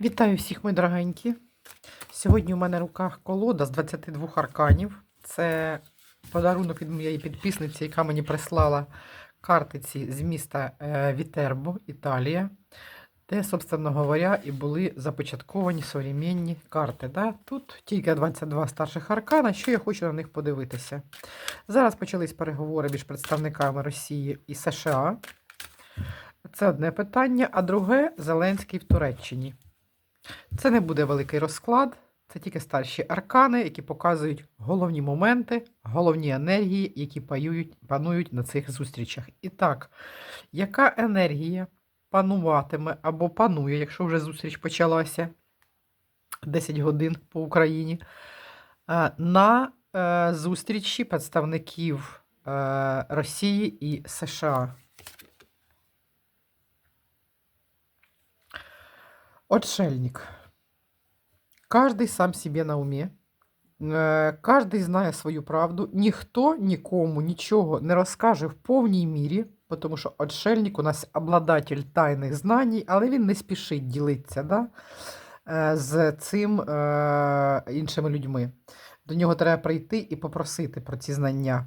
Вітаю всіх, мої дорогенькі. Сьогодні у мене в руках колода з 22 арканів. Це подарунок від моєї підписниці, яка мені прислала картиці з міста е, Вітербо, Італія, де, собственно говоря, і були започатковані современні карти. Да? Тут тільки 22 старших аркана, що я хочу на них подивитися. Зараз почались переговори між представниками Росії і США. Це одне питання, а друге Зеленський в Туреччині. Це не буде великий розклад, це тільки старші аркани, які показують головні моменти, головні енергії, які паюють, панують на цих зустрічах. І так, яка енергія пануватиме або панує, якщо вже зустріч почалася 10 годин по Україні, е, на е, зустрічі представників е, Росії і США? Отшельник. Каждый сам себе на умі. Е, Кожний знає свою правду. Ніхто нікому нічого не розкаже в повній мірі, тому що отшельник у нас обладатель тайних знань, але він не спішить ділитися да, е, з цим е, іншими людьми. До нього треба прийти і попросити про ці знання.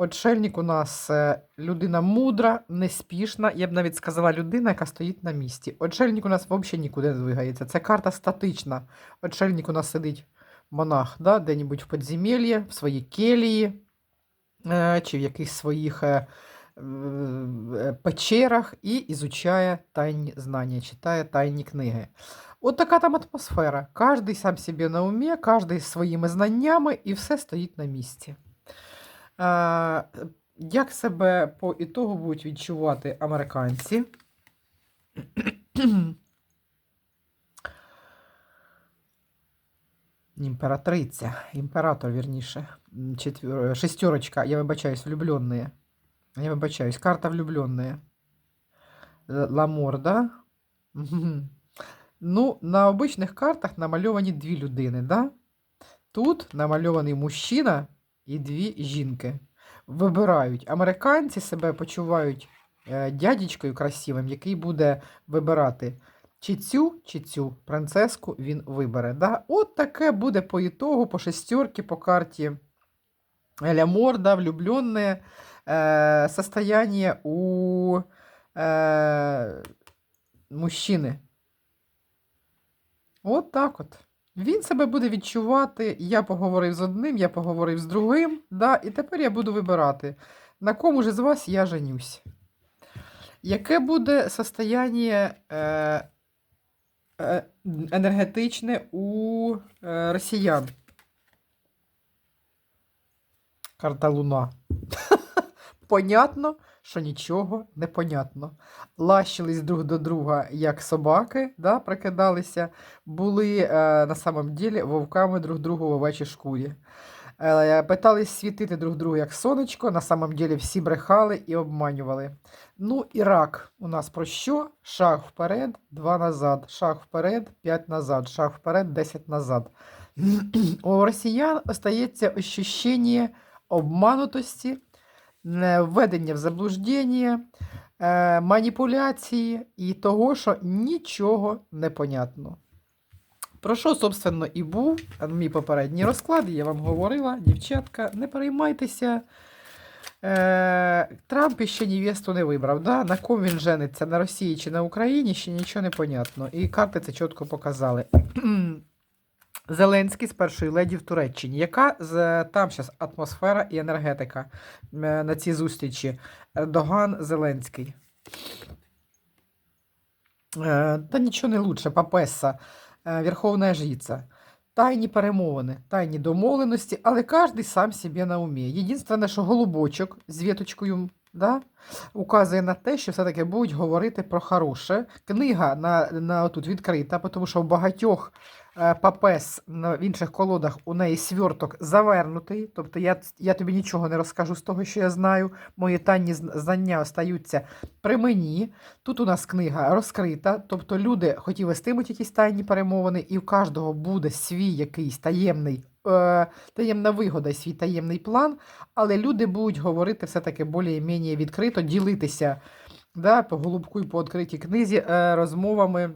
Отшельник у нас е, людина мудра, неспішна, я б навіть сказала, людина, яка стоїть на місці. Отшельник у нас взагалі нікуди не двигається. Це карта статична. Отшельник у нас сидить монах, да, де-небудь в підземеллі, в своїй келії, е, чи в якихось своїх е, печерах і ізучає тайні знання, читає тайні книги. От така там атмосфера. Кожний сам собі на умі, з своїми знаннями, і все стоїть на місці. Е, Як себе по ітогу будуть відчувати американці? Імператриця, імператор, вірніше. Четвер... Шестерочка, я вибачаюсь, влюбленные. Я вибачаюсь, карта влюбленные. Ламор, да? Мгм. Ну, на обичних картах намальовані дві людини, да? Тут намальований мужчина і дві жінки. Вибирають. Американці себе почувають е, дядечкою красивим, який буде вибирати чи цю, чи цю принцеску він вибере. Да? От таке буде по ітогу, по шестерки, по карті Ля Морда, влюбленне е, состояние у е, мужчини. От так от. Він себе буде відчувати, я поговорив з одним, я поговорив з другим, да, і тепер я буду вибирати, на кому ж з вас я женюсь. Яке буде состояние е, е, енергетичне у е, росіян? Карта Луна. Понятно, що нічого не понятно. Лащились друг до друга, як собаки, да, прикидалися, були е, на самом ділі вовками друг другу в овечій шкурі. Е, питались світити друг другу як сонечко, на самом ділі всі брехали і обманювали. Ну, Ірак у нас про що? Шаг вперед, два назад, шаг вперед, п'ять назад, шаг вперед, десять назад. У росіян остається ощущення обманутості, введення в заблуждення, е, маніпуляції і того, що нічого не понятно. Про що, собственно, і був мій попередній розклад, я вам говорила, дівчатка, не переймайтеся. Е, Трамп ще невесту не вибрав. Да? На ком він жениться, на Росії чи на Україні, ще нічого не понятно. І карти це чітко показали. Зеленський з першої леді в Туреччині. Яка з, там зараз атмосфера і енергетика е, на цій зустрічі? Ердоган Зеленський. Е, Та нічого не лучше. Папеса, е, Верховна Жриця. Тайні перемовини, тайні домовленості, але кожен сам собі на умі. Єдине, що голубочок з віточкою да, указує на те, що все-таки будуть говорити про хороше. Книга на, на тут відкрита, тому що в багатьох е, папес в інших колодах у неї сверток завернутий. Тобто я, я тобі нічого не розкажу з того, що я знаю. Мої тайні зн- знання остаються при мені. Тут у нас книга розкрита, тобто люди хоті вестимуть якісь тайні перемовини, і у кожного буде свій якийсь таємний. Е, Таємна вигода, свій таємний план, але люди будуть говорити все-таки більш-менш відкрито, ділитися да, по голубку і по відкритій книзі е, розмовами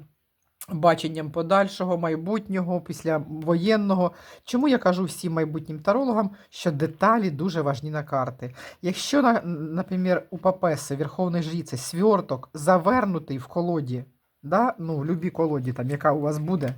баченням подальшого, майбутнього, післявоєнного. Чому я кажу всім майбутнім тарологам, що деталі дуже важні на карти. Якщо, наприклад, у Папеси, Верховної Жриці, сверток завернутий в колоді, да? ну, в любій колоді, там, яка у вас буде,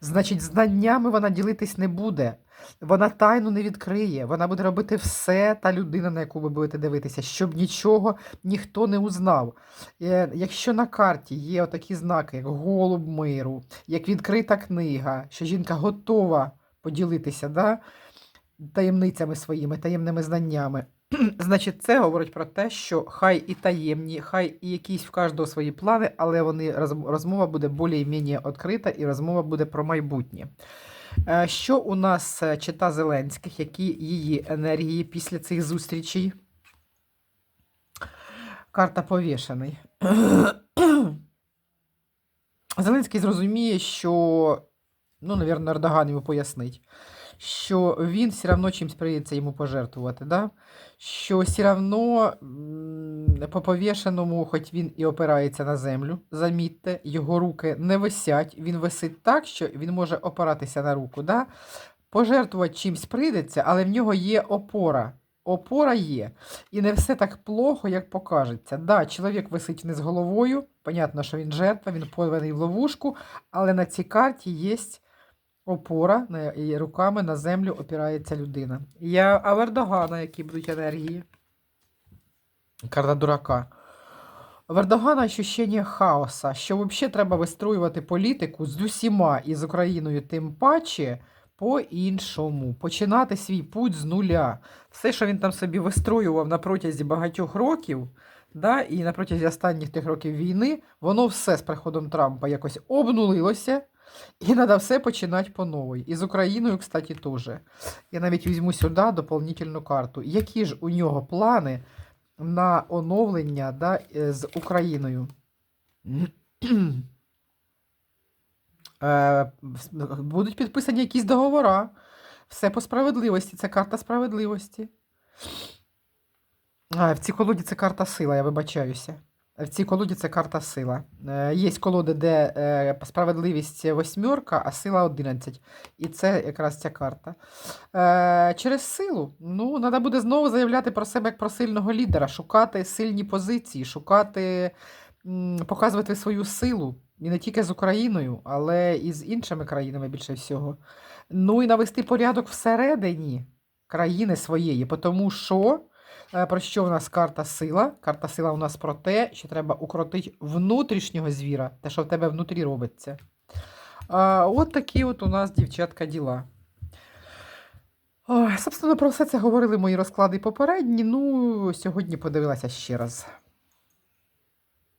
значить, знаннями вона ділитись не буде. Вона тайну не відкриє, вона буде робити все, та людина, на яку ви будете дивитися, щоб нічого ніхто не узнав. Е, Якщо на карті є отакі знаки, як голуб миру, як відкрита книга, що жінка готова поділитися да, таємницями своїми, таємними знаннями, значить, це говорить про те, що хай і таємні, хай і якісь в кожного свої плани, але вони розмова буде більш-менш відкрита і розмова буде про майбутнє. Е, Що у нас е, чита Зеленських, які її енергії після цих зустрічей? Карта повішений. Зеленський зрозуміє, що, ну, навірно, Ердоган йому пояснить, що він все одно чимось прийдеться йому пожертвувати, да? що все одно по повішеному, хоч він і опирається на землю, замітьте, його руки не висять, він висить так, що він може опиратися на руку. Да? Пожертвувати чимось прийдеться, але в нього є опора. Опора є. І не все так плохо, як покажеться. Да, чоловік висить вниз головою, понятно, що він жертва, він пойманий в ловушку, але на цій карті є опора, і руками на землю опирається людина. Я а в які будуть енергії. Карта дурака. В Ердогана ощущення хаоса, що взагалі треба вистроювати політику з усіма і з Україною тим паче по-іншому. Починати свій путь з нуля. Все, що він там собі вистроював на протязі багатьох років, да, і на протязі останніх тих років війни, воно все з приходом Трампа якось обнулилося. І треба все починати по новій. І з Україною, кстати, теж. Я навіть візьму сюди доповнительну карту. Які ж у нього плани на оновлення да, е, з Україною? Е, Будуть підписані якісь договори. Все по справедливості. Це карта справедливості. А, в цій колоді це карта сила, я вибачаюся. В цій колоді це карта сила. Е, є колоди, де е, справедливість восьмерка, а сила 11. І це якраз ця карта. Е, через силу. Ну, треба буде знову заявляти про себе як про сильного лідера, шукати сильні позиції, шукати, показувати свою силу. І не тільки з Україною, але і з іншими країнами більше всього. Ну і навести порядок всередині країни своєї, тому що. Е, Про що в нас карта сила? Карта сила у нас про те, що треба укротити внутрішнього звіра, те, що в тебе внутрі робиться. А, от такі от у нас, дівчатка, діла. Собственно, про все це говорили мої розклади попередні. Ну, сьогодні подивилася ще раз.